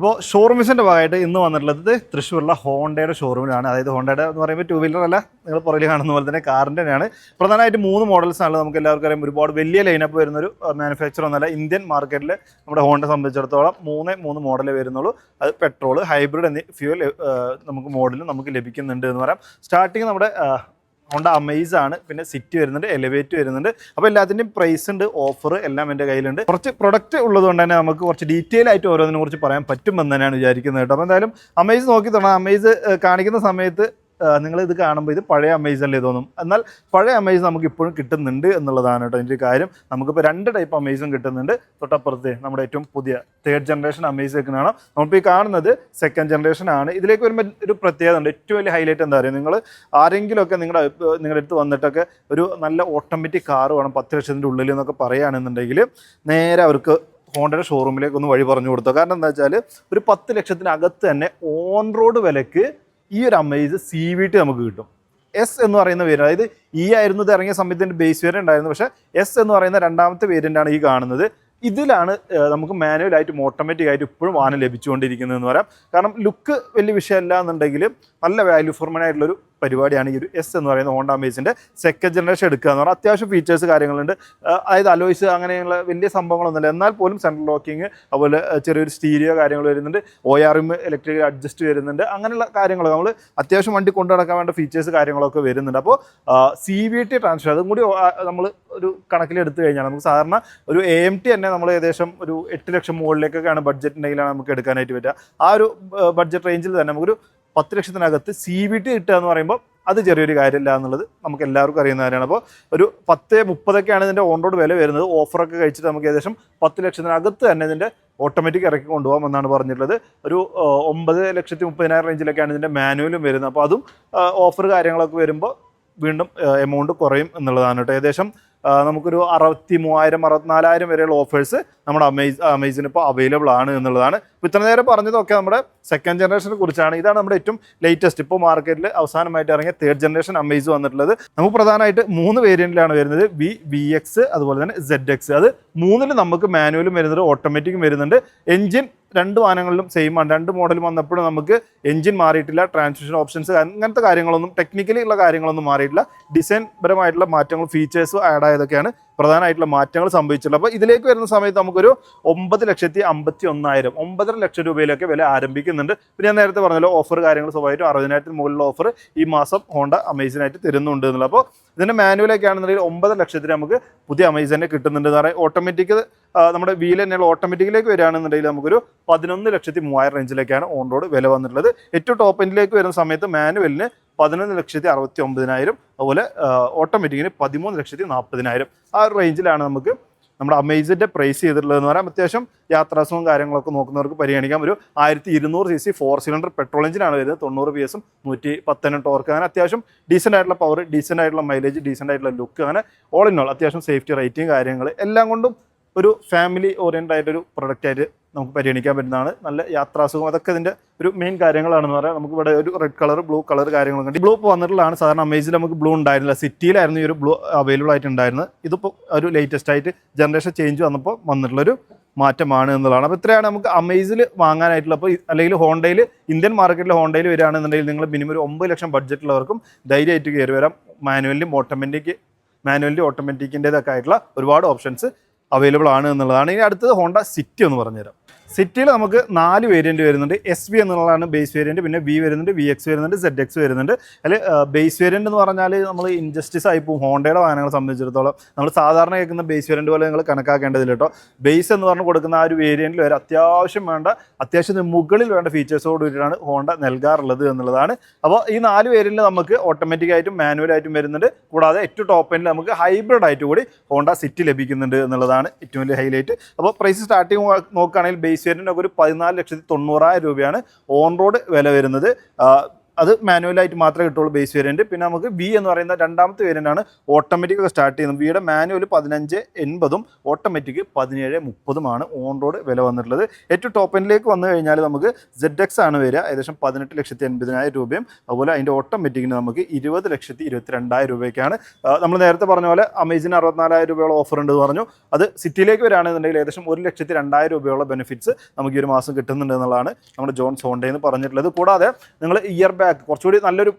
അപ്പോൾ ഷോറൂമിസിന്റെ ഭാഗമായിട്ട് ഇന്ന് വന്നിട്ടുള്ളത് തൃശ്ശൂരിലെ ഹോണ്ടയുടെ ഷോറൂമിലാണ് അതായത് ഹോണ്ടയുടെ എന്ന് പറയുമ്പോൾ ടൂ വീലർ അല്ല നിങ്ങൾ പുറകിൽ കാണുന്ന പോലെ തന്നെ കാറിന്റെ തന്നെയാണ്. പ്രധാനമായിട്ട് മൂന്ന് മോഡൽസാണ് നമുക്ക് എല്ലാവർക്കും അറിയാം ഒരുപാട് വലിയ ലൈനപ്പ് വരുന്നൊരു മാനുഫാക്ചർ ഒന്നല്ല ഇന്ത്യൻ മാർക്കറ്റിൽ നമ്മുടെ ഹോണ്ട സംബന്ധിച്ചിടത്തോളം മൂന്നേ മൂന്ന് മോഡലേ വരുന്നുള്ളൂ. അത് പെട്രോൾ ഹൈബ്രിഡ് എന്നീ ഫ്യൂൽ നമുക്ക് മോഡലും നമുക്ക് ലഭിക്കുന്നുണ്ട് എന്ന് പറയാം. സ്റ്റാർട്ടിങ് നമ്മുടെ ഹോണ്ട അമേസ് ആണ്. പിന്നെ സിറ്റി വരുന്നുണ്ട് എലിവേറ്റ് വരുന്നുണ്ട്. അപ്പോൾ എല്ലാത്തിന്റെയും പ്രൈസ് ഉണ്ട് ഓഫർ എല്ലാം എന്റെ കയ്യിലുണ്ട്. കുറച്ച് പ്രൊഡക്റ്റ് ഉള്ളതുകൊണ്ട് തന്നെ നമുക്ക് കുറച്ച് ഡീറ്റെയിൽ ആയിട്ട് ഓരോന്നിനെ കുറിച്ച് പറയാൻ പറ്റുമെന്ന് തന്നെയാണ് വിചാരിക്കുന്നത് കേട്ടോ. അപ്പോൾ എന്തായാലും അമേസ് നോക്കി തുടങ്ങാം. അമേസ് കാണിക്കുന്ന സമയത്ത് നിങ്ങൾ ഇത് കാണുമ്പോൾ ഇത് പഴയ അമേസണിലേ തോന്നും. എന്നാൽ പഴയ അമേസ് നമുക്ക് ഇപ്പോഴും കിട്ടുന്നുണ്ട് എന്നുള്ളതാണ് കേട്ടോ എന്റെ കാര്യം. നമുക്കിപ്പോൾ രണ്ട് ടൈപ്പ് അമേസും കിട്ടുന്നുണ്ട്. തൊട്ടപ്പുറത്ത് നമ്മുടെ ഏറ്റവും പുതിയ തേർഡ് ജനറേഷൻ അമേസ് വെക്കുന്നതാണ് നമ്മളിപ്പോൾ ഈ കാണുന്നത് സെക്കൻഡ് ജനറേഷൻ ആണ്. ഇതിലേക്ക് വരുമ്പോൾ ഒരു പ്രത്യേകത ഉണ്ട്. ഏറ്റവും വലിയ ഹൈലൈറ്റ് എന്താ പറയുക നിങ്ങൾ ആരെങ്കിലുമൊക്കെ നിങ്ങളുടെ നിങ്ങളുടെ അടുത്ത് വന്നിട്ടൊക്കെ ഒരു നല്ല ഓട്ടോമാറ്റിക് കാർ വേണം പത്ത് ലക്ഷത്തിന്റെ ഉള്ളിൽ എന്നൊക്കെ പറയുകയാണെന്നുണ്ടെങ്കിൽ നേരെ അവർക്ക് ഹോണ്ടയുടെ ഷോറൂമിലേക്ക് ഒന്ന് വഴി പറഞ്ഞു കൊടുത്തു. കാരണം എന്താ വെച്ചാൽ ഒരു പത്ത് ലക്ഷത്തിനകത്ത് തന്നെ ഓൺ റോഡ് വിലക്ക് ഈ ഒരു അമേസ് സി വി ടി നമുക്ക് കിട്ടും. എസ് എന്ന് പറയുന്ന വേരിയന്റ് അതായത് ഈ ആയിരുന്നു ഇത് ഇറങ്ങിയ സമയത്തിന്റെ ബേസ് വേരിയന്റ് ഉണ്ടായിരുന്നു. പക്ഷേ എസ് എന്ന് പറയുന്ന രണ്ടാമത്തെ വേരിയന്റ് ആണ് ഈ കാണുന്നത്. ഇതിലാണ് നമുക്ക് മാനുവലായിട്ടും ഓട്ടോമാറ്റിക് ആയിട്ട് ഇപ്പോഴും വാഹനം ലഭിച്ചുകൊണ്ടിരിക്കുന്നത് എന്ന് പറയാം. കാരണം ലുക്ക് വലിയ വിഷയമല്ല എന്നുണ്ടെങ്കിൽ നല്ല വാല്യൂ ഫോർമൻ ആയിട്ടുള്ളൊരു പരിപാടിയാണ് ഈ ഒരു എസ് എന്ന് പറയുന്ന ഹോണ്ട അമേസിന്റെ സെക്കൻഡ് ജനറേഷൻ എടുക്കുക എന്ന് പറഞ്ഞാൽ അത്യാവശ്യം ഫീച്ചേഴ്സ് കാര്യങ്ങളുണ്ട്. അതായത് അലോയ്സ് അങ്ങനെയുള്ള വലിയ സംഭവങ്ങളൊന്നുമില്ല. എന്നാൽ പോലും സെൻട്രൽ ലോക്കിങ് അതുപോലെ ചെറിയൊരു സ്റ്റീരിയോ കാര്യങ്ങൾ വരുന്നുണ്ട്. O R M electric adjust വരുന്നുണ്ട്. അങ്ങനെയുള്ള കാര്യങ്ങൾ നമ്മൾ അത്യാവശ്യം വണ്ടി കൊണ്ടു നടക്കാൻ വേണ്ട ഫീച്ചേഴ്സ് കാര്യങ്ങളൊക്കെ വരുന്നുണ്ട്. അപ്പോൾ സി വി ടി ട്രാൻസ്ഫർ അതും കൂടി നമ്മൾ ഒരു കണക്കിലെടുത്ത് കഴിഞ്ഞാൽ നമുക്ക് സാധാരണ ഒരു എ എം ടി തന്നെ നമ്മൾ ഏകദേശം ഒരു എട്ട് ലക്ഷം മുകളിലേക്കൊക്കെയാണ് ബഡ്ജറ്റ് ഉണ്ടെങ്കിലാണ് നമുക്ക് എടുക്കാനായിട്ട് പറ്റുക. ആ ഒരു ബഡ്ജറ്റ് റേഞ്ചിൽ തന്നെ നമുക്കൊരു പത്ത് ലക്ഷത്തിനകത്ത് സി വി ടി കിട്ടുക എന്ന് പറയുമ്പോൾ അത് ചെറിയൊരു കാര്യമില്ല എന്നുള്ളത് നമുക്ക് എല്ലാവർക്കും അറിയുന്ന കാര്യമാണ്. അപ്പോൾ ഒരു പത്ത് മുപ്പതൊക്കെയാണ് ഇതിന്റെ ഓൺ റോഡ് വില വരുന്നത്. ഓഫറൊക്കെ കഴിച്ചിട്ട് നമുക്ക് ഏകദേശം പത്ത് ലക്ഷത്തിനകത്ത് തന്നെ ഇതിന്റെ ഓട്ടോമാറ്റിക് ഇറക്കി കൊണ്ടുപോകാം എന്നാണ് പറഞ്ഞിട്ടുള്ളത്. ഒരു ഒമ്പത് ലക്ഷത്തി മുപ്പതിനായിരം റേഞ്ചിലൊക്കെയാണ് ഇതിന്റെ മാനുവലും വരുന്നത്. അപ്പോൾ അതും ഓഫർ കാര്യങ്ങളൊക്കെ വരുമ്പോൾ വീണ്ടും എമൗണ്ട് കുറയും എന്നുള്ളതാണ് കേട്ടോ. ഏകദേശം നമുക്കൊരു അറുപത്തി മൂവായിരം അറുപത്തിനാലായിരം വരെയുള്ള ഓഫേഴ്സ് നമ്മുടെ അമേസ് അമേസിന് ഇപ്പോൾ അവൈലബിൾ ആണ് എന്നുള്ളതാണ്. ഇപ്പോൾ ഇത്ര നേരം പറഞ്ഞതൊക്കെ നമ്മുടെ സെക്കൻഡ് ജനറേഷനെ കുറിച്ചാണ്. ഇതാണ് നമ്മുടെ ഏറ്റവും ലേറ്റസ്റ്റ് ഇപ്പോൾ മാർക്കറ്റിൽ അവസാനമായിട്ട് ഇറങ്ങിയ തേർഡ് ജനറേഷൻ അമേസ് വന്നിട്ടുള്ളത്. നമുക്ക് പ്രധാനമായിട്ട് മൂന്ന് വേരിയന്റിലാണ് വരുന്നത്. വി വി എക്സ് അതുപോലെ തന്നെ സെഡ് എക്സ് അത് മൂന്നിൽ നമുക്ക് മാനുവലും വരുന്നുണ്ട് ഓട്ടോമാറ്റിക്കും വരുന്നുണ്ട്. എഞ്ചിൻ രണ്ട് വാഹനങ്ങളിലും സെയിം ആണ്. രണ്ട് മോഡൽ വന്നപ്പോഴും നമുക്ക് എഞ്ചിൻ മാറിയിട്ടില്ല ട്രാൻസ്മിഷൻ ഓപ്ഷൻസ് അങ്ങനത്തെ കാര്യങ്ങളൊന്നും ടെക്നിക്കലി ഉള്ള കാര്യങ്ങളൊന്നും മാറിയിട്ടില്ല. ഡിസൈൻ പരമായിട്ടുള്ള മാറ്റങ്ങൾ ഫീച്ചേഴ്സും ആഡ് ആയതൊക്കെയാണ് പ്രധാനമായിട്ടുള്ള മാറ്റങ്ങൾ സംഭവിച്ചിട്ടുള്ളത് അപ്പോൾ ഇതിലേക്ക് വരുന്ന സമയത്ത് നമുക്കൊരു ഒമ്പത് ലക്ഷത്തി അമ്പത്തി ഒന്നായിരം ഒമ്പതര ലക്ഷം രൂപയിലൊക്കെ വില ആരംഭിക്കുന്നുണ്ട്. പിന്നെ ഞാൻ നേരത്തെ പറഞ്ഞല്ലോ ഓഫർ കാര്യങ്ങൾ സ്വാഭാവികമായിട്ടും അറുപതിനായിരത്തിന് മുകളിലുള്ള ഓഫർ ഈ മാസം ഹോണ്ട അമേസിനായിട്ട് തരുന്നുണ്ട് എന്നുള്ളത്. അപ്പോൾ ഇതിന്റെ മാനുവലൊക്കെ ആണെന്നുണ്ടെങ്കിൽ ഒമ്പത് ലക്ഷത്തിന് നമുക്ക് പുതിയ അമേസിനെ കിട്ടുന്നുണ്ട് എന്ന് ഓട്ടോമാറ്റിക് നമ്മുടെ വീൽ തന്നെയുള്ള ഓട്ടോമാറ്റിക്കിലേക്ക് വരികയാണെന്നുണ്ടെങ്കിൽ നമുക്കൊരു പതിനൊന്ന് ലക്ഷത്തി മൂവായിരം റേഞ്ചിലേക്കാണ് ഓൺ റോഡ് വില വന്നിട്ടുള്ളത്. ഏറ്റവും ടോപ്പ് എൻഡിലേക്ക് വരുന്ന സമയത്ത് മാനുവലിന് പതിനൊന്ന് ലക്ഷത്തി അറുപത്തി ഒമ്പതിനായിരം അതുപോലെ ഓട്ടോമാറ്റിക്കിന് പതിമൂന്ന് ലക്ഷത്തി നാൽപ്പതിനായിരം. ആ ഒരു റേഞ്ചിലാണ് നമുക്ക് നമ്മുടെ അമേസിന്റെ പ്രൈസ് ചെയ്തിട്ടുള്ളതെന്ന് പറയാം. അത്യാവശ്യം യാത്രാസുഖവും കാര്യങ്ങളൊക്കെ നോക്കുന്നവർക്ക് പരിഗണിക്കാം. ഒരു ആയിരത്തി ഇരുന്നൂറ് C C four cylinder petrol എഞ്ചിനാണ് വരുന്നത്. തൊണ്ണൂറ് പി എസും നൂറ്റി പത്തനം ടോർക്ക് അങ്ങനെ അത്യാവശ്യം ഡീസന്റ് ആയിട്ടുള്ള പവർ ഡീസന്റ് ആയിട്ടുള്ള മൈലേജ് ഡീസന്റ് ആയിട്ടുള്ള ലുക്ക് അങ്ങനെ ഓൾ ഇൻ ഓൾ അത്യാവശ്യം സേഫ്റ്റി റേറ്റിംഗ് കാര്യങ്ങൾ എല്ലാം കൊണ്ടും ഒരു ഫാമിലി ഓറിയന്റഡ് ആയിട്ടൊരു പ്രൊഡക്റ്റ് ആയിട്ട് നമുക്ക് പരിഗണിക്കാൻ പറ്റുന്നതാണ്. നല്ല യാത്രാസുഖം. അതൊക്കെ ഇതിന്റെ ഒരു മെയിൻ കാര്യങ്ങളാണെന്ന് പറയാം. നമുക്ക് ഇവിടെ ഒരു റെഡ് കളർ ബ്ലൂ കളർ കാര്യങ്ങളൊക്കെ ഉണ്ട്. ബ്ലൂ ഇപ്പോൾ വന്നിട്ടുള്ളതാണ്. സാധാരണ അമേസിൽ നമുക്ക് ബ്ലൂ ഉണ്ടായിരുന്നില്ല. സിറ്റിയിലായിരുന്നു ഈ ഒരു ബ്ലൂ അവൈലബിൾ ആയിട്ടുണ്ടായിരുന്നത് ഇതിപ്പോൾ ഒരു ലേറ്റസ്റ്റ് ആയിട്ട് ജനറേഷൻ ചേഞ്ച് വന്നപ്പോൾ വന്നിട്ടുള്ളൊരു മാറ്റമാണ് എന്നുള്ളതാണ്. അപ്പോൾ ഇത്രയാണ് നമുക്ക് അമേസിൽ വാങ്ങാനായിട്ടുള്ള. അപ്പോൾ അല്ലെങ്കിൽ ഹോണ്ടയിൽ ഇന്ത്യൻ മാർക്കറ്റിൽ ഹോണ്ടയിൽ വരികയാണെന്നുണ്ടെങ്കിൽ നിങ്ങൾ മിനിമം ഒരു ഒമ്പത് ലക്ഷം ബഡ്ജറ്റുള്ളവർക്കും ധൈര്യമായിട്ട് കയറി വരാം. മാനുവലിന്റെയും ഓട്ടോമാറ്റിക് മാനുവലിന്റെ ഓട്ടോമാറ്റിക്കിന്റെതൊക്കെ ആയിട്ടുള്ള ഒരുപാട് ഓപ്ഷൻസ് അവൈലബിൾ ആണ് എന്നുള്ളതാണ്. ഇനി അടുത്തത് ഹോണ്ട സിറ്റി എന്ന് പറഞ്ഞുതരാം. സിറ്റിയിൽ നമുക്ക് നാല് വേരിയന്റ് വരുന്നുണ്ട്. എസ് വി എന്നുള്ളതാണ് ബേസ് വേരിയന്റ് പിന്നെ വി വരുന്നുണ്ട് വി എക്സ് വരുന്നുണ്ട് സെഡ് എക്സ് വരുന്നുണ്ട്. അതിൽ ബേസ് വേരിയന്റ് എന്ന് പറഞ്ഞാൽ നമ്മൾ ഇൻജസ്റ്റിസ് ആയി പോകും. ഹോണ്ടയുടെ വാഹനങ്ങളെ സംബന്ധിച്ചിടത്തോളം നമ്മൾ സാധാരണ കേൾക്കുന്ന ബേസ് വേരിയന്റ് പോലെ നിങ്ങൾ കണക്കാക്കേണ്ടതില്ല കേട്ടോ. ബേസ് എന്ന് പറഞ്ഞ് കൊടുക്കുന്ന ആ ഒരു വേരിയന്റിൽ ഒരു അത്യാവശ്യം വേണ്ട അത്യാവശ്യം മുകളിൽ വേണ്ട ഫീച്ചേഴ്സോട് കൂടിയിട്ടാണ് ഹോണ്ട നൽകാറുള്ളത് എന്നുള്ളതാണ്. അപ്പോൾ ഈ നാല് വേരിയന്റിൽ നമുക്ക് ഓട്ടോമാറ്റിക്കായിട്ടും മാനുവൽ ആയിട്ടും വരുന്നുണ്ട്. കൂടാതെ ഏറ്റവും ടോപ്പ് എൻഡിൽ നമുക്ക് ഹൈബ്രിഡ് ആയിട്ട് കൂടി ഹോണ്ട സിറ്റി ലഭിക്കുന്നുണ്ട് എന്നുള്ളതാണ് ഏറ്റവും വലിയ ഹൈലൈറ്റ് അപ്പോൾ പ്രൈസ് സ്റ്റാർട്ടിങ് നോക്കുകയാണെങ്കിൽ ബേസ് വേരിയന്റിനൊക്കെ ഒരു പതിനാല് ലക്ഷത്തി തൊണ്ണൂറായിരം രൂപയാണ് ഓൺ റോഡ് വില വരുന്നത്. അത് മാനുവലായിട്ട് മാത്രമേ കിട്ടുള്ളൂ ബേസ് വേരിയന്റ് പിന്നെ നമുക്ക് വി എന്ന് പറയുന്ന രണ്ടാമത്തെ വേരിയന്റ് ആണ് സ്റ്റാർട്ട് ചെയ്യുന്നത്. വിയുടെ മാനുവൽ പതിനഞ്ച് എൺപതും ഓട്ടോമാറ്റിക് പതിനേഴ് മുപ്പതുമാണ് ഓൺ റോഡ് വില വന്നിട്ടുള്ളത്. ഏറ്റവും ടോപ്പ് എൻഡിലേക്ക് വന്നു കഴിഞ്ഞാൽ നമുക്ക് സെഡ് എക്സ് ആണ് വരിക. ഏകദേശം പതിനെട്ട് ലക്ഷത്തി എൺപതിനായിരം രൂപയും അതുപോലെ അതിന്റെ ഓട്ടോമാറ്റിക്കിന് നമുക്ക് ഇരുപത് ലക്ഷത്തി ഇരുപത്തി രണ്ടായിരം രൂപയ്ക്കാണ് നമ്മൾ നേരത്തെ പറഞ്ഞ പോലെ അമേസിന് അറുപത്തിനാലായിരം രൂപയോളം ഓഫർ ഉണ്ട് പറഞ്ഞു. അത് സിറ്റിയിലേക്ക് വരികയാണെന്നുണ്ടെങ്കിൽ ഏകദേശം ഒരു ലക്ഷത്തി രണ്ടായിരം രൂപയോളം ബെനിഫിറ്റ്സ് നമുക്ക് ഈ ഒരു മാസം കിട്ടുന്നുണ്ട് എന്നുള്ളതാണ് നമ്മുടെ ജോൺ സോണ്ടേ എന്ന് പറഞ്ഞിട്ടുള്ളത്. കൂടാതെ നിങ്ങൾ ഇയർ ബാക്ക് കുറച്ചുകൂടി നല്ലൊരു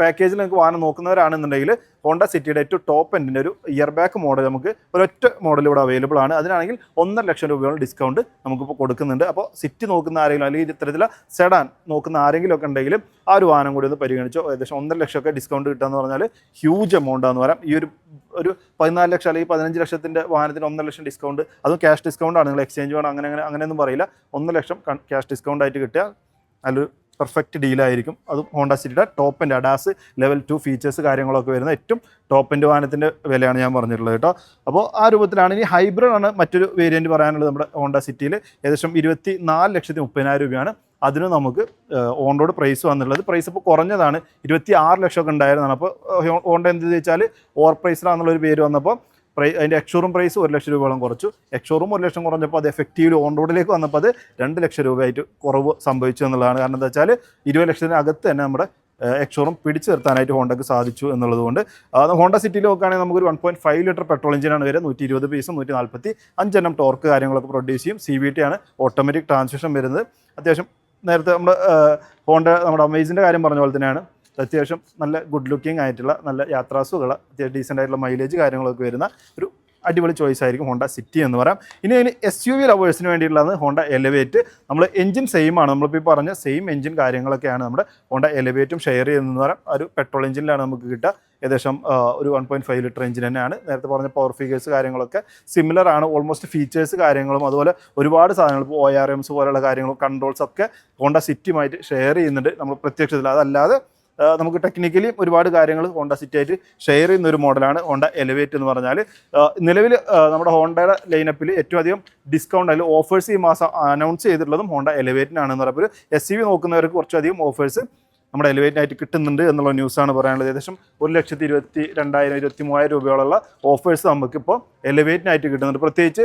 പാക്കേജിൽ നിങ്ങൾക്ക് വാഹനം നോക്കുന്നവരാണെന്നുണ്ടെങ്കിൽ ഹോണ്ട സിറ്റിയുടെ ഏറ്റവും ടോപ്പ് എൻഡിന്റെ ഒരു ഇയർ ബാക്ക് മോഡൽ നമുക്ക് ഒരൊറ്റ മോഡൽ ഇവിടെ അവൈലബിൾ ആണ്. അതിനാണെങ്കിൽ ഒന്നര ലക്ഷം രൂപയോളം ഡിസ്കൗണ്ട് നമുക്കിപ്പോൾ കൊടുക്കുന്നുണ്ട്. അപ്പോൾ സിറ്റി നോക്കുന്ന ആരെങ്കിലും അല്ലെങ്കിൽ ഇത്തരത്തിലുള്ള സെഡാൻ നോക്കുന്ന ആരെങ്കിലും ഒക്കെ ഉണ്ടെങ്കിലും ആ ഒരു വാഹനം കൂടി ഒന്ന് പരിഗണിച്ചോ. ഏകദേശം ഒന്നര ലക്ഷമൊക്കെ ഡിസ്കൗണ്ട് കിട്ടുക എന്ന് പറഞ്ഞാൽ ഹ്യൂജ് എമൗണ്ട് ആണെന്ന് പറയാം. ഈ ഒരു ഒരു പതിനാല് ലക്ഷം അല്ലെങ്കിൽ പതിനഞ്ച് ലക്ഷത്തിന്റെ വാഹനത്തിന് ഒന്നര ലക്ഷം ഡിസ്കൗണ്ട് അതും ക്യാഷ് ഡിസ്കൗണ്ട് ആണ്. നിങ്ങൾ എക്സ്ചേഞ്ച് വേണം? അങ്ങനെ അങ്ങനെ അങ്ങനെയൊന്നും പറയില്ല. ഒന്നര ലക്ഷം ക്യാഷ് ഡിസ്കൗണ്ട് ആയിട്ട് കിട്ടുക. നല്ലൊരു പെർഫെക്റ്റ് ഡീലായിരിക്കും അത് ഹോണ്ട സിറ്റിയുടെ ടോപ്പ് എന്റെ അഡാസ് ലെവൽ ടു ഫീച്ചേഴ്സ് കാര്യങ്ങളൊക്കെ വരുന്ന ഏറ്റവും ടോപ്പ് എന്റെ വാഹനത്തിന്റെ വിലയാണ് ഞാൻ പറഞ്ഞിട്ടുള്ളത് കേട്ടോ. അപ്പോൾ ആ രൂപത്തിലാണ് ഇനി ഹൈബ്രിഡ് ആണ് മറ്റൊരു വേരിയന്റ് പറയാനുള്ളത് നമ്മുടെ ഹോണ്ട സിറ്റിയിൽ ഏകദേശം ഇരുപത്തി നാല് ലക്ഷത്തി മുപ്പതിനായിരം രൂപയാണ്. അതിന് നമുക്ക് ഓൺ റോഡ് പ്രൈസ് വന്നുള്ളത് പ്രൈസ് ഇപ്പോൾ കുറഞ്ഞതാണ്. ഇരുപത്തി ആറ് ലക്ഷമൊക്കെ ഉണ്ടായിരുന്നതാണ്. അപ്പോൾ ഹോണ്ട എന്ത് ചോദിച്ചാൽ ഓവർ പ്രൈസിലാണെന്നുള്ളൊരു പേര് വന്നപ്പോൾ പ്രൈ അതിന്റെ എക്ഷോറും പ്രൈസ് ഒരു ലക്ഷം രൂപയോളം കുറച്ചു. എക്ഷോറും ഒരു ലക്ഷം കുറഞ്ഞപ്പോൾ അത് എഫക്റ്റീവ്ലി ഓൺ റോഡിലേക്ക് വന്നപ്പോൾ അത് രണ്ട് ലക്ഷം രൂപയായിട്ട് കുറവ് സംഭവിച്ചു എന്നുള്ളതാണ്. കാരണം എന്താ വെച്ചാൽ ഇരുപത് ലക്ഷത്തിനകത്ത് തന്നെ നമ്മുടെ എക്ഷോറും പിടിച്ചു നിർത്താനായിട്ട് ഹോണ്ടയ്ക്ക് സാധിച്ചു എന്നുള്ളതുകൊണ്ട്. ഹോണ്ട സിറ്റിയിൽ നോക്കുകയാണെങ്കിൽ നമുക്കൊരു one point five litre petrol എഞ്ചിനാണ് വരെ നൂറ്റി ഇരുപത് പീസും നൂറ്റി നാൽപ്പത്തി അഞ്ചെണ്ണം ടോർക്ക് കാര്യങ്ങളൊക്കെ പ്രൊഡ്യൂസ് ചെയ്യും. സി വി ടി ആണ് ഓട്ടോമാറ്റിക് ട്രാൻസ്മിഷൻ വരുന്നത്. അത്യാവശ്യം നേരത്തെ നമ്മുടെ ഹോണ്ട നമ്മുടെ അമേസിന്റെ കാര്യം പറഞ്ഞ പോലെ തന്നെയാണ്. അത്യാവശ്യം നല്ല ഗുഡ് ലുക്കിംഗ് ആയിട്ടുള്ള നല്ല യാത്രാസുകൾ അത്യാവശ്യം ഡീസന്റ് ആയിട്ടുള്ള മൈലേജ് കാര്യങ്ങളൊക്കെ വരുന്ന ഒരു അടിപൊളി ചോയ്സ് ആയിരിക്കും ഹോണ്ട സിറ്റി എന്ന് പറയാം. ഇനി അതിന് എസ് യു വി ലവേഴ്സിന് വേണ്ടിയിട്ടുള്ളത് ഹോണ്ട എലവേറ്റ് നമ്മൾ എഞ്ചിൻ സെയിം ആണ്. നമ്മളിപ്പോൾ ഈ പറഞ്ഞ സെയിം എഞ്ചിൻ കാര്യങ്ങളൊക്കെയാണ് നമ്മുടെ ഹോണ്ട എലവേറ്റും ഷെയർ ചെയ്യുന്നതെന്ന് പറയാം. ഒരു പെട്രോൾ എഞ്ചിനിലാണ് നമുക്ക് കിട്ടുക. ഏകദേശം ഒരു one point five litre engine തന്നെയാണ്. നേരത്തെ പറഞ്ഞ പവർ ഫിഗേഴ്സ് കാര്യങ്ങളൊക്കെ സിമിലർ ആണ്. ഓൾമോസ്റ്റ് ഫീച്ചേഴ്സ് കാര്യങ്ങളും അതുപോലെ ഒരുപാട് സാധനങ്ങൾ ഇപ്പോൾ ഒ ആർ എംസ് പോലെയുള്ള കാര്യങ്ങളും കൺട്രോൾസ് ഒക്കെ ഹോണ്ട സിറ്റിയുമായിട്ട് ഷെയർ ചെയ്യുന്നുണ്ട്. നമ്മൾ പ്രത്യക്ഷത്തിൽ. അതല്ലാതെ നമുക്ക് ടെക്നിക്കലി ഒരുപാട് കാര്യങ്ങൾ ഹോണ്ട സിറ്റി ആയിട്ട് ഷെയർ ചെയ്യുന്ന ഒരു മോഡലാണ് ഹോണ്ട എലിവേറ്റ് എന്ന് പറഞ്ഞാൽ നിലവിൽ നമ്മുടെ ഹോണ്ടയുടെ ലൈനപ്പിൽ ഏറ്റവും അധികം ഡിസ്കൗണ്ട് അല്ലെങ്കിൽ ഓഫേഴ്സ് ഈ മാസം അനൗൺസ് ചെയ്തിട്ടുള്ളതും ഹോണ്ട എലിവേറ്റിനാണെന്ന് പറയുമ്പോൾ എസ് സി വി നോക്കുന്നവർക്ക് കുറച്ചധികം ഓഫേഴ്സ് നമ്മുടെ എലിവേറ്റിനായിട്ട് കിട്ടുന്നുണ്ട് എന്നുള്ള ന്യൂസാണ് പറയാനുള്ളത്. ഏകദേശം ഒരു ലക്ഷത്തി ഇരുപത്തി രണ്ടായിരം ഇരുപത്തി മൂവായിരം രൂപയോളമുള്ള ഓഫേഴ്സ് നമുക്കിപ്പോൾ എലിവേറ്റിനായിട്ട് കിട്ടുന്നുണ്ട്. പ്രത്യേകിച്ച്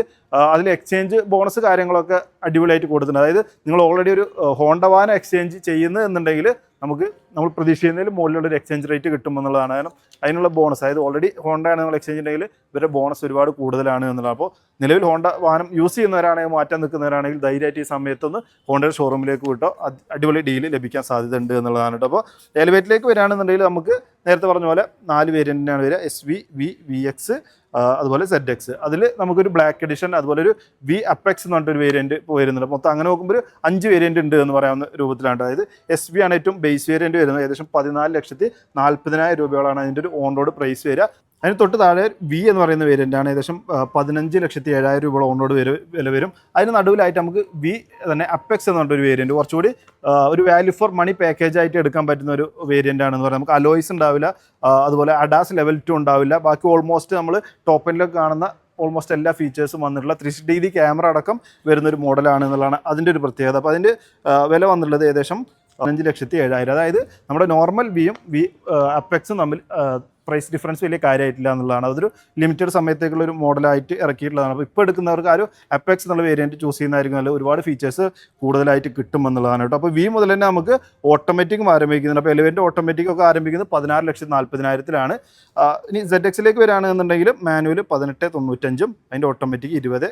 അതിൽ എക്സ്ചേഞ്ച് ബോണസ് കാര്യങ്ങളൊക്കെ അടിപൊളിയായിട്ട് കൊടുക്കുന്നുണ്ട് അതായത് നിങ്ങൾ ഓൾറെഡി ഒരു ഹോണ്ട വാഹനം എക്സ്ചേഞ്ച് ചെയ്യുന്നു എന്നുണ്ടെങ്കിൽ നമുക്ക് നമ്മൾ പ്രതീക്ഷിക്കുന്നതിൽ മുകളിലുള്ള ഒരു എക്സ്ചേഞ്ച് റേറ്റ് കിട്ടുമെന്നുള്ളതാണ് കാരണം അതിനുള്ള ബോണസ് അതായത് ഓൾറെഡി ഹോണ്ടയാണ് നിങ്ങൾ എക്സ്ചേഞ്ച് ഉണ്ടെങ്കിൽ ഇവരുടെ ബോണസ് ഒരുപാട് കൂടുതലാണ് എന്നുള്ളത്. അപ്പോൾ നിലവിൽ ഹോണ്ട വാഹനം യൂസ് ചെയ്യുന്നവരാണെങ്കിൽ മാറ്റാൻ നിൽക്കുന്നവരാണെങ്കിൽ ധൈര്യമായിട്ട് ഈ സമയത്തൊന്ന് ഹോണ്ടയുടെ ഷോറൂമിലേക്ക് വിട്ടോ അടിപൊളി ഡീൽ ലഭിക്കാൻ സാധ്യതയുണ്ട് എന്നുള്ളതാണ് കേട്ടോ. അപ്പോൾ എലിവേറ്റിലേക്ക് വരികയാണെന്നുണ്ടെങ്കിൽ നമുക്ക് നേരത്തെ പറഞ്ഞ പോലെ നാല് വേരിയന്റിനാണ് വരിക. S V V V X അതുപോലെ സെഡ് എക്സ് അതിൽ നമുക്കൊരു ബ്ലാക്ക് എഡിഷൻ അതുപോലെ ഒരു വി അപ്പെക്സ് എന്ന് പറഞ്ഞിട്ടൊരു വേരിയന്റ് വരുന്നുണ്ട്. മൊത്തം അങ്ങനെ നോക്കുമ്പോൾ ഒരു അഞ്ച് വേരിയന്റ് ഉണ്ട് എന്ന് പറയാവുന്ന രൂപത്തിലാണ്. അതായത് എസ് വി ആണ് ഏറ്റവും ബേസ് വേരിയന്റ് വരുന്നത്. ഏകദേശം പതിനാല് ലക്ഷത്തി നാൽപ്പതിനായിരം രൂപയോളാണ് അതിന്റെ ഒരു ഓൺ റോഡ് പ്രൈസ് വരിക. അതിന് തൊട്ട് താഴെ വി എന്ന് പറയുന്ന വേരിയന്റാണ് ഏകദേശം പതിനഞ്ച് ലക്ഷത്തി ഏഴായിരം രൂപ ഓണോട് വരും വില വരും. അതിന് നടുവിലായിട്ട് നമുക്ക് വി തന്നെ അപ്പെക്സ് എന്ന് പറഞ്ഞൊരു വേരിയന്റ് കുറച്ചുകൂടി ഒരു വാല്യൂ ഫോർ മണി പാക്കേജ് ആയിട്ട് എടുക്കാൻ പറ്റുന്ന ഒരു വേരിയന്റ് ആണെന്ന് പറയാം. നമുക്ക് അലോയ്സ് ഉണ്ടാവില്ല അതുപോലെ അഡാസ് ലെവൽ ടു ഉണ്ടാവില്ല. ബാക്കി ഓൾമോസ്റ്റ് നമ്മൾ ടോപ്പ് എൻഡിലൊക്കെ കാണുന്ന ഓൾമോസ്റ്റ് എല്ലാ ഫീച്ചേഴ്സും വന്നിട്ടുള്ള ത്രീ ഡി ഡി ക്യാമറ അടക്കം വരുന്ന ഒരു മോഡലാണ് എന്നുള്ളതാണ് അതിന്റെ ഒരു പ്രത്യേകത. അപ്പോൾ അതിന്റെ വില വന്നിട്ടുള്ളത് ഏകദേശം പതിനഞ്ച് ലക്ഷത്തി ഏഴായിരം. അതായത് നമ്മുടെ നോർമൽ വിയും വി അപ്പെക്സും തമ്മിൽ പ്രൈസ് ഡിഫറൻസ് വലിയ കാര്യമായിട്ടില്ല എന്നുള്ളതാണ്. അതൊരു ലിമിറ്റഡ് സമയത്തേക്കുള്ള ഒരു മോഡലായിട്ട് ഇറക്കിയിട്ടുള്ളതാണ്. അപ്പോൾ ഇപ്പോൾ എടുക്കുന്നവർക്ക് ആ ഒരു അപ്പെക്സ് എന്നുള്ള വേരിയന്റ് ചൂസ് ചെയ്യുന്നതായിരിക്കും. നല്ല ഒരുപാട് ഫീച്ചേഴ്സ് കൂടുതലായിട്ട് കിട്ടും എന്നുള്ളതാണ് കേട്ടോ. അപ്പോൾ വി മുതൽ തന്നെ നമുക്ക് ഓട്ടോമാറ്റിക്കും ആരംഭിക്കുന്നുണ്ട്. അപ്പോൾ എലവന്റെ ഓട്ടോമാറ്റിക് ഒക്കെ ആരംഭിക്കുന്നത് പതിനാറ് ലക്ഷത്തി നാൽപ്പതിനായിരത്തിലാണ് ഇനി സെഡ് എക്സിലേക്ക് വരികയാണെന്നുണ്ടെങ്കിൽ മാനുവൽ പതിനെട്ട് തൊണ്ണൂറ്റഞ്ചും അതിന്റെ ഓട്ടോമാറ്റിക് ഇരുപത്.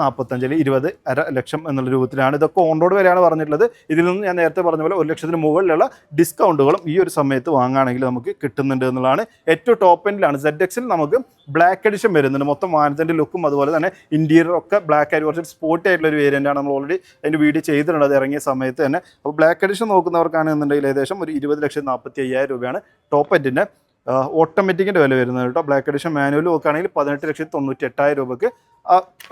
നാൽപ്പത്തഞ്ചിൽ ഇരുപത് അര ലക്ഷം എന്നുള്ള രൂപത്തിലാണ്. ഇതൊക്കെ ഓൺ റോഡ് വിലയാണ് പറഞ്ഞിട്ടുള്ളത്. ഇതിൽ നിന്ന് ഞാൻ നേരത്തെ പറഞ്ഞ പോലെ ഒരു ലക്ഷത്തിന് മുകളിലുള്ള ഡിസ്കൗണ്ടുകളും ഈ ഒരു സമയത്ത് വാങ്ങുകയാണെങ്കിൽ നമുക്ക് കിട്ടുന്നുണ്ട് എന്നുള്ളതാണ്. ഏറ്റവും ടോപ്പ് എൻഡിലാണ് സെഡ് എക്സിൽ നമുക്ക് ബ്ലാക്ക് എഡിഷൻ വരുന്നുണ്ട്. മൊത്തം വാനത്തിന്റെ ലുക്കും അതുപോലെ തന്നെ ഇന്റീരിയർ ഒക്കെ ബ്ലാക്ക് ആയിട്ട് കുറച്ച് സ്പോർട്ടി ആയിട്ടുള്ള ഒരു വേരിയന്റാണ് നമ്മൾ ഓൾറെഡി അതിന്റെ വീഡിയോ ചെയ്തിട്ടുണ്ട്. ഇറങ്ങിയ സമയത്ത് തന്നെ. അപ്പോൾ ബ്ലാക്ക് എഡിഷൻ നോക്കുന്നവർക്കാണെന്നുണ്ടെങ്കിൽ ഏകദേശം ഒരു ഇരുപത് ലക്ഷത്തി നാൽപ്പത്തി അയ്യായിരം രൂപയാണ് ടോപ്പ് എൻഡിന്റെ ഓട്ടോമാറ്റിക്കിന്റെ വില വരുന്നത് കേട്ടോ. ബ്ലാക്ക് എഡിഷൻ മാനുവൽ നോക്കുകയാണെങ്കിൽ പതിനെട്ട് ലക്ഷത്തി തൊണ്ണൂറ്റി എട്ടായിരം രൂപയ്ക്ക്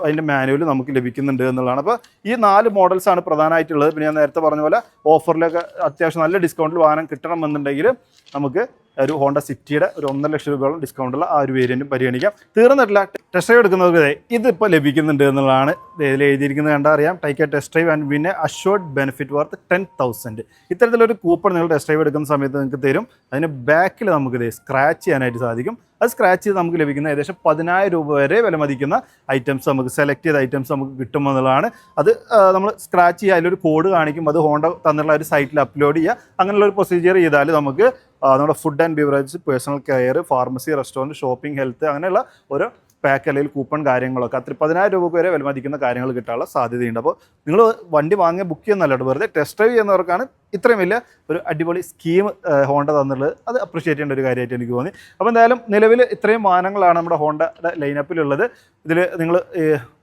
അതിന്റെ മാനുവൽ നമുക്ക് ലഭിക്കുന്നുണ്ട് എന്നുള്ളതാണ്. അപ്പോൾ ഈ നാല് മോഡൽസാണ് പ്രധാനമായിട്ടുള്ളത്. പിന്നെ ഞാൻ നേരത്തെ പറഞ്ഞ പോലെ ഓഫറിലൊക്കെ അത്യാവശ്യം നല്ല ഡിസ്കൗണ്ടിൽ വാഹനം കിട്ടണമെന്നുണ്ടെങ്കിൽ നമുക്ക് ഒരു ഹോണ്ട സിറ്റിയുടെ ഒരു ഒന്നര ലക്ഷം രൂപയോളം ഡിസ്കൗണ്ടുള്ള ആ ഒരു വേരിയന്റും പരിഗണിക്കാം. തീർന്നിട്ടില്ല ടെസ്റ്റ് ഡ്രൈവ് എടുക്കുന്നത് വരെ ഇതിപ്പോൾ ലഭിക്കുന്നുണ്ട് എന്നുള്ളതാണ് ഇതിൽ എഴുതിയിരിക്കുന്നത് കണ്ടാൽ അറിയാം ടൈക്ക് ടെസ്റ്റ് ഡ്രൈവ് ആൻഡ് പിന്നെ assured benefit worth ten thousand ഇത്തരത്തിലൊരു കൂപ്പൺ നിങ്ങൾ ടെസ്റ്റ് ഡ്രൈവ് എടുക്കുന്ന സമയത്ത് നിങ്ങൾക്ക് തരും. അതിന് ബാക്കിൽ നമുക്ക് സ്ക്രാച്ച് ചെയ്യാനായിട്ട് സാധിക്കും. അത് സ്ക്രാച്ച് ചെയ്ത് നമുക്ക് ലഭിക്കുന്ന ഏകദേശം പതിനായിരം രൂപ വരെ വില മതിക്കുന്ന ഐറ്റംസ് നമുക്ക് സെലക്ട് ചെയ്ത ഐറ്റംസ് നമുക്ക് കിട്ടുമെന്നുള്ളതാണ് അത് നമ്മൾ സ്ക്രാച്ച് ചെയ്യുക അതിലൊരു കോഡ് കാണിക്കും. അത് ഹോണ്ട തന്നുള്ള ഒരു സൈറ്റിൽ അപ്ലോഡ് ചെയ്യുക. അങ്ങനെയുള്ള ഒരു പ്രൊസീജിയർ ചെയ്താൽ നമുക്ക് നമ്മുടെ food and beverage personal care pharmacy restaurant shopping health അങ്ങനെയുള്ള ഓരോ പാക്ക് അല്ലെങ്കിൽ കൂപ്പൺ കാര്യങ്ങളൊക്കെ. അത്ര പതിനായിരം രൂപ വരെ വിലമതിക്കുന്ന കാര്യങ്ങൾ കിട്ടാനുള്ള സാധ്യതയുണ്ട്. അപ്പോൾ നിങ്ങൾ വണ്ടി വാങ്ങിയ ബുക്ക് ചെയ്യുന്നല്ല വെറുതെ. ടെസ്റ്റ് ഡ്രൈവ് ചെയ്യുന്നവർക്കാണ് ഇത്രയും വലിയ ഒരു അടിപൊളി സ്കീം ഹോണ്ട തന്നുള്ളത് അത് അപ്രീഷിയേറ്റ് ചെയ്യേണ്ട ഒരു കാര്യമായിട്ട് എനിക്ക് തോന്നി. അപ്പോൾ എന്തായാലും നിലവിൽ ഇത്രയും വാഹനങ്ങളാണ് നമ്മുടെ ഹോണ്ടയുടെ ലൈനപ്പിലുള്ളത് ഇതിൽ നിങ്ങൾ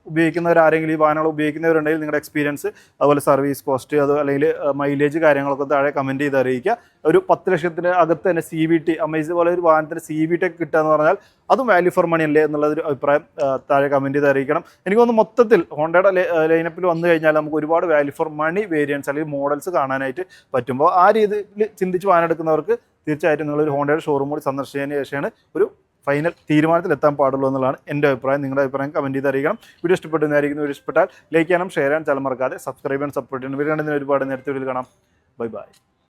ഉപയോഗിക്കുന്നവരാരെങ്കിലും ഈ വാഹനങ്ങൾ ഉപയോഗിക്കുന്നവരുണ്ടെങ്കിൽ നിങ്ങളുടെ എക്സ്പീരിയൻസ് അതുപോലെ സർവീസ് കോസ്റ്റ് അത് അല്ലെങ്കിൽ മൈലേജ് കാര്യങ്ങളൊക്കെ താഴെ കമന്റ് ചെയ്ത് അറിയിക്കുക. ഒരു പത്ത് ലക്ഷത്തിന് അകത്ത് തന്നെ സി വി ടി അമേസ് പോലെ ഒരു വാഹനത്തിന് സി വി ടി ഒക്കെ കിട്ടുക എന്ന് പറഞ്ഞാൽ അതും വാല്യൂ ഫോർ മണി അല്ലേ എന്നുള്ളൊരു അഭിപ്രായം താഴെ കമന്റ് ചെയ്ത് അറിയിക്കണം. എനിക്ക് തോന്നുന്നു മൊത്തത്തിൽ ഹോണ്ടയുടെ ലൈനപ്പിൽ വന്നു കഴിഞ്ഞാൽ നമുക്ക് ഒരുപാട് വാല്യൂ ഫോർ മണി വേരിയൻസ് അല്ലെങ്കിൽ മോഡൽസ് കാണാനായിട്ട് പറ്റുമ്പോൾ ആ രീതിയിൽ ചിന്തിച്ച് വാഹനം എടുക്കുന്നവർക്ക് തീർച്ചയായിട്ടും നിങ്ങളൊരു ഹോണ്ടയുടെ ഷോറൂം കൂടി സന്ദർശിച്ചതിന് ശേഷമാണ് ഒരു ഫൈനൽ തീരുമാനത്തിലെത്താൻ പാടുള്ളൂ എന്നുള്ളതാണ് എന്റെ അഭിപ്രായം. നിങ്ങളുടെ അഭിപ്രായം കമന്റ് ചെയ്ത് അറിയിക്കണം. വീഡിയോ ഇഷ്ടപ്പെടുന്നതായിരിക്കും വീഡിയോ ഇഷ്ടപ്പെട്ടാൽ ലൈക്ക് ചെയ്യാനും ഷെയർ ചെയ്യാനും ചില മറക്കാതെ സബ്സ്ക്രൈബ് ചെയ്യാൻ സപ്പോർട്ട് ചെയ്യണം കണ്ടതിന് ഒരുപാട് നേരത്തെ വീഡിയോ കാണാം. Bye bye